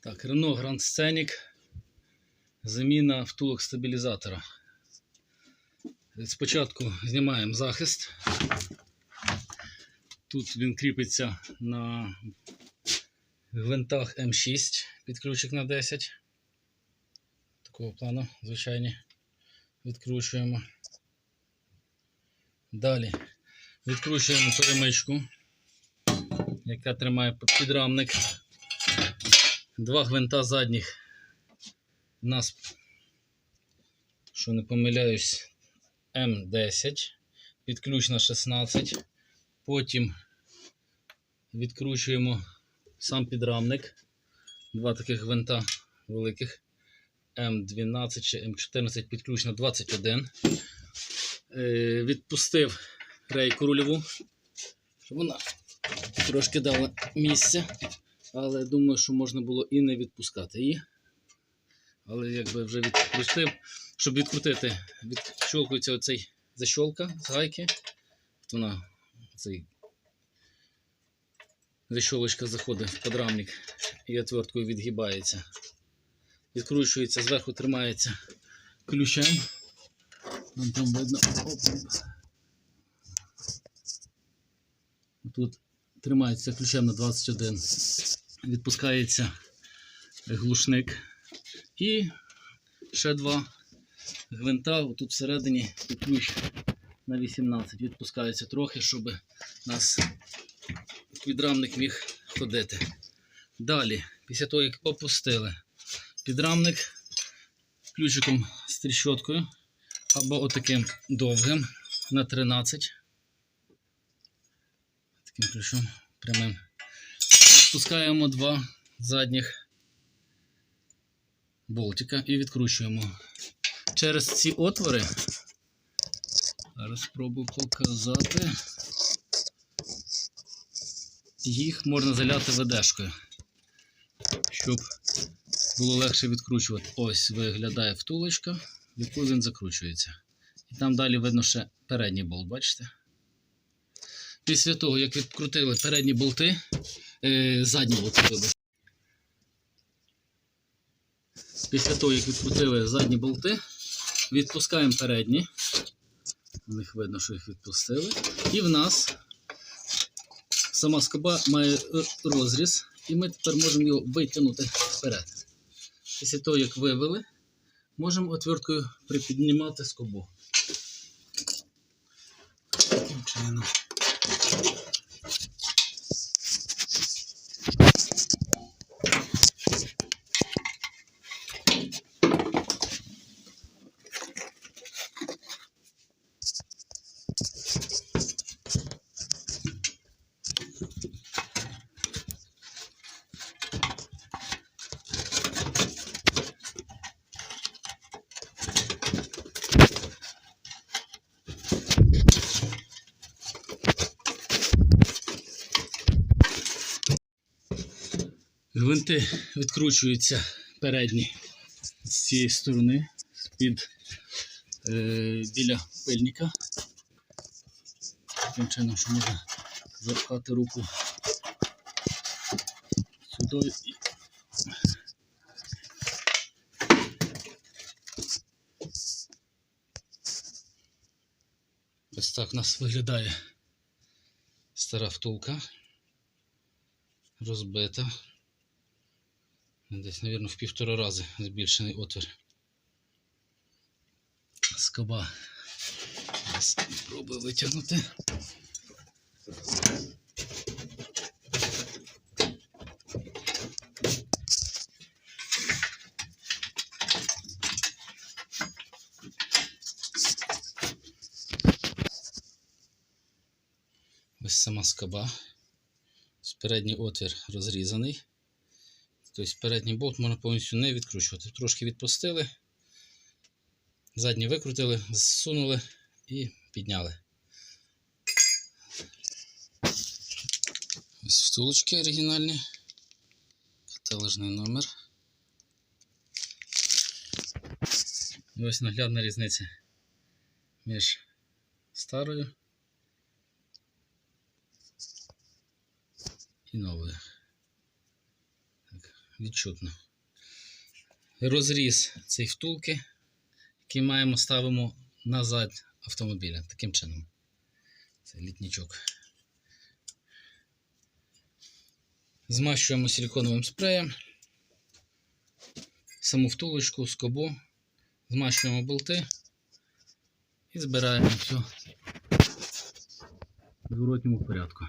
Так, Renault Grand Scenic. Заміна втулок стабілізатора. Спочатку знімаємо захист. Тут він кріпиться на гвинтах М6 під ключик на 10. Такого плану, звичайні. Відкручуємо. Далі відкручуємо перемичку, яка тримає підрамник. Два гвинта задніх. У нас, що не помиляюсь, М10, під ключ на 16. Потім відкручуємо сам підрамник. Два таких гвинта великих. М12 чи М14 під ключ на 21. Е, відпустив рейку рульову, щоб вона трошки дала місця. Але думаю, що можна було і не відпускати її. Але якби вже відпустив, щоб відкрутити, відщолкується оцей защолка з гайки. От вона цей защолочка заходить в подрамник і отверткою відгибається. Відкручується, зверху тримається ключем. Там видно. Оп. Тут тримається ключем на 21. Відпускається глушник. І ще два гвинта. Тут всередині ключ на 18. Відпускається трохи, щоб нас підрамник міг ходити. Далі, після того, як опустили підрамник ключиком з тріщоткою або отаким довгим на 13. Таким ключом прямим. Спускаємо два задніх болтика і відкручуємо. Через ці отвори, зараз спробую показати, їх можна заляти ведешкою, щоб було легше відкручувати. Ось виглядає втулочка, в яку він закручується. І там далі видно ще передній болт, бачите? Після того, як відкрутили передні болти, е, задні болти. Після того, як відкрутили задні болти, відпускаємо передні. У них видно, що їх відпустили. І в нас сама скоба має е, розріз, і ми тепер можемо його витягнути вперед. Після того, як вивели, можемо отверткою припіднімати скобу. Таким чином. Гвинти відкручуються передні з цієї сторони, з-під е, біля пильника. Таким чином, що можна запхати руку сюди і ось так у нас виглядає стара втулка розбита. Десь, мабуть, в півтора рази збільшений отвір. Скоба. Спробую витягнути. Ось сама скоба. Передній отвір розрізаний. Тобто передній болт можна повністю не відкручувати. Трошки відпустили, задній викрутили, зсунули і підняли. Ось втулочки оригінальні. Каталожний номер. І ось наглядна різниця між старою і новою. Відчутно. Розріз цієї втулки, який маємо, ставимо назад автомобіля. Таким чином. Це літнічок. Змащуємо силиконовим спреєм. Саму втулочку, скобу. Змащуємо болти і збираємо все в зворотньому порядку.